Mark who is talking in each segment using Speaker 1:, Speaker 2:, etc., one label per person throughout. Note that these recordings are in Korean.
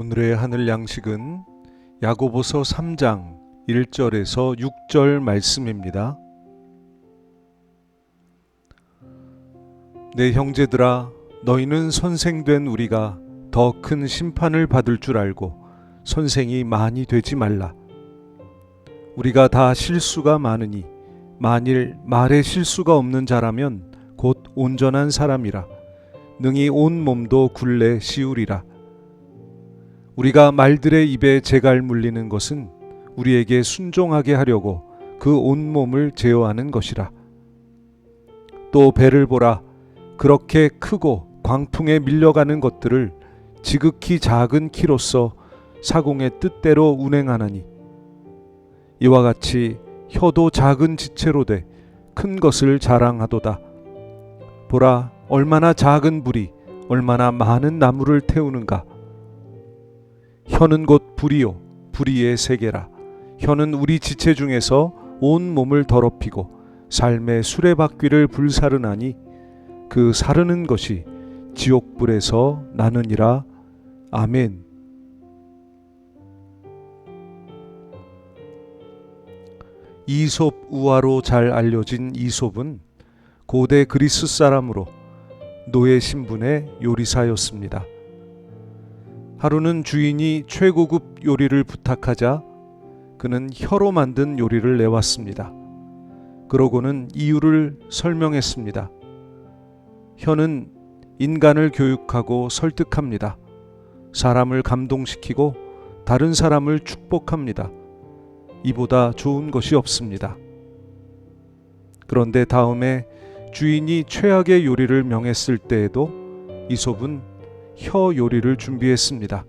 Speaker 1: 오늘의 하늘 양식은 야고보서 3장 1절에서 6절 말씀입니다. 내 형제들아 너희는 선생된 우리가 더 큰 심판을 받을 줄 알고 선생이 많이 되지 말라. 우리가 다 실수가 많으니 만일 말에 실수가 없는 자라면 곧 온전한 사람이라 능히 온 몸도 굴레 씌우리라. 우리가 말들의 입에 재갈 물리는 것은 우리에게 순종하게 하려고 그 온몸을 제어하는 것이라. 또 배를 보라. 그렇게 크고 광풍에 밀려가는 것들을 지극히 작은 키로서 사공의 뜻대로 운행하나니 이와 같이 혀도 작은 지체로 돼 큰 것을 자랑하도다. 보라 얼마나 작은 불이 얼마나 많은 나무를 태우는가. 혀는 곧 불이요 불이의 세계라. 혀는 우리 지체 중에서 온 몸을 더럽히고 삶의 수레바퀴를 불사르나니 그 사르는 것이 지옥불에서 나느니라. 아멘. 이솝 우화로 잘 알려진 이솝은 고대 그리스 사람으로 노예 신분의 요리사였습니다. 하루는 주인이 최고급 요리를 부탁하자 그는 혀로 만든 요리를 내왔습니다. 그러고는 이유를 설명했습니다. 혀는 인간을 교육하고 설득합니다. 사람을 감동시키고 다른 사람을 축복합니다. 이보다 좋은 것이 없습니다. 그런데 다음에 주인이 최악의 요리를 명했을 때에도 이솝은 혀 요리를 준비했습니다.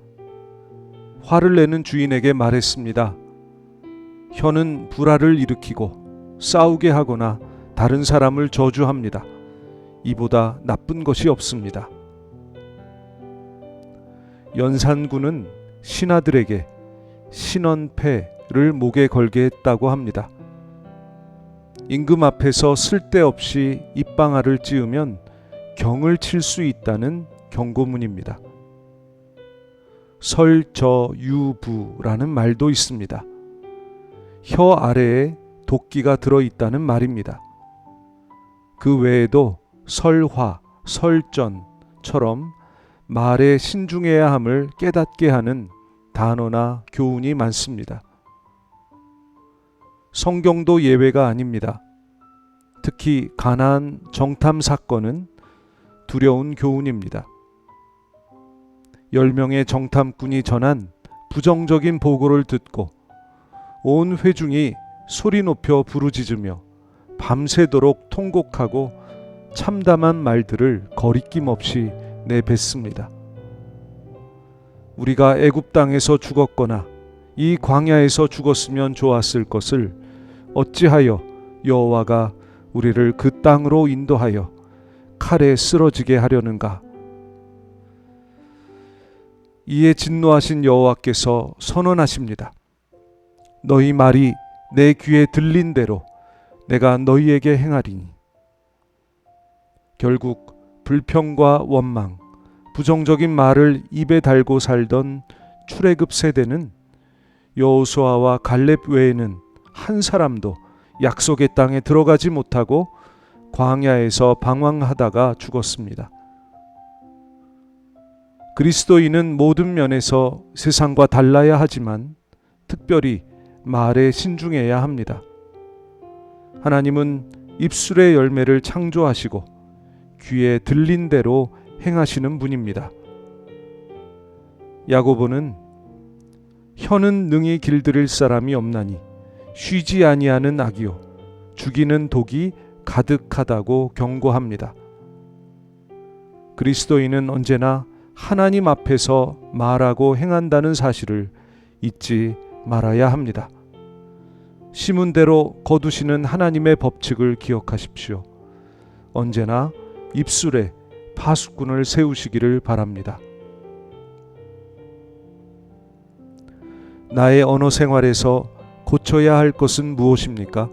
Speaker 1: 화를 내는 주인에게 말했습니다. 혀는 불화를 일으키고 싸우게 하거나 다른 사람을 저주합니다. 이보다 나쁜 것이 없습니다. 연산군은 신하들에게 신원패 를 목에 걸게 했다고 합니다. 임금 앞에서 쓸데없이 입방아를 찌으면 경을 칠 수 있다는 경고문입니다. 설저유부라는 말도 있습니다. 혀 아래에 도끼가 들어 있다는 말입니다. 그 외에도 설화, 설전처럼 말에 신중해야 함을 깨닫게 하는 단어나 교훈이 많습니다. 성경도 예외가 아닙니다. 특히 가나안 정탐 사건은 두려운 교훈입니다. 10명의 정탐꾼이 전한 부정적인 보고를 듣고 온 회중이 소리 높여 부르짖으며 밤새도록 통곡하고 참담한 말들을 거리낌 없이 내뱉습니다. 우리가 애굽 땅에서 죽었거나 이 광야에서 죽었으면 좋았을 것을 어찌하여 여호와가 우리를 그 땅으로 인도하여 칼에 쓰러지게 하려는가? 이에 진노하신 여호와께서 선언하십니다. 너희 말이 내 귀에 들린 대로 내가 너희에게 행하리니. 결국 불평과 원망, 부정적인 말을 입에 달고 살던 출애굽 세대는 여호수아와 갈렙 외에는 한 사람도 약속의 땅에 들어가지 못하고 광야에서 방황하다가 죽었습니다. 그리스도인은 모든 면에서 세상과 달라야 하지만 특별히 말에 신중해야 합니다. 하나님은 입술의 열매를 창조하시고 귀에 들린 대로 행하시는 분입니다. 야고보는 혀는 능히 길들일 사람이 없나니 쉬지 아니하는 악이요 죽이는 독이 가득하다고 경고합니다. 그리스도인은 언제나 하나님 앞에서 말하고 행한다는 사실을 잊지 말아야 합니다. 심은 대로 거두시는 하나님의 법칙을 기억하십시오. 언제나 입술에 파수꾼을 세우시기를 바랍니다. 나의 언어 생활에서 고쳐야 할 것은 무엇입니까?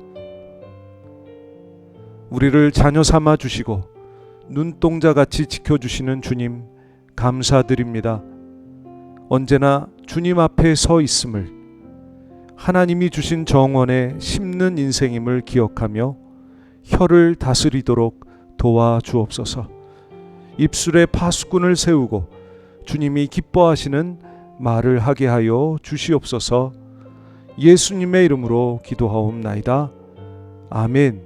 Speaker 1: 우리를 자녀 삼아 주시고 눈동자 같이 지켜주시는 주님 감사드립니다. 언제나 주님 앞에 서 있음을 하나님이 주신 정원에 심는 인생임을 기억하며 혀를 다스리도록 도와 주옵소서. 입술에 파수꾼을 세우고 주님이 기뻐하시는 말을 하게 하여 주시옵소서. 예수님의 이름으로 기도하옵나이다. 아멘.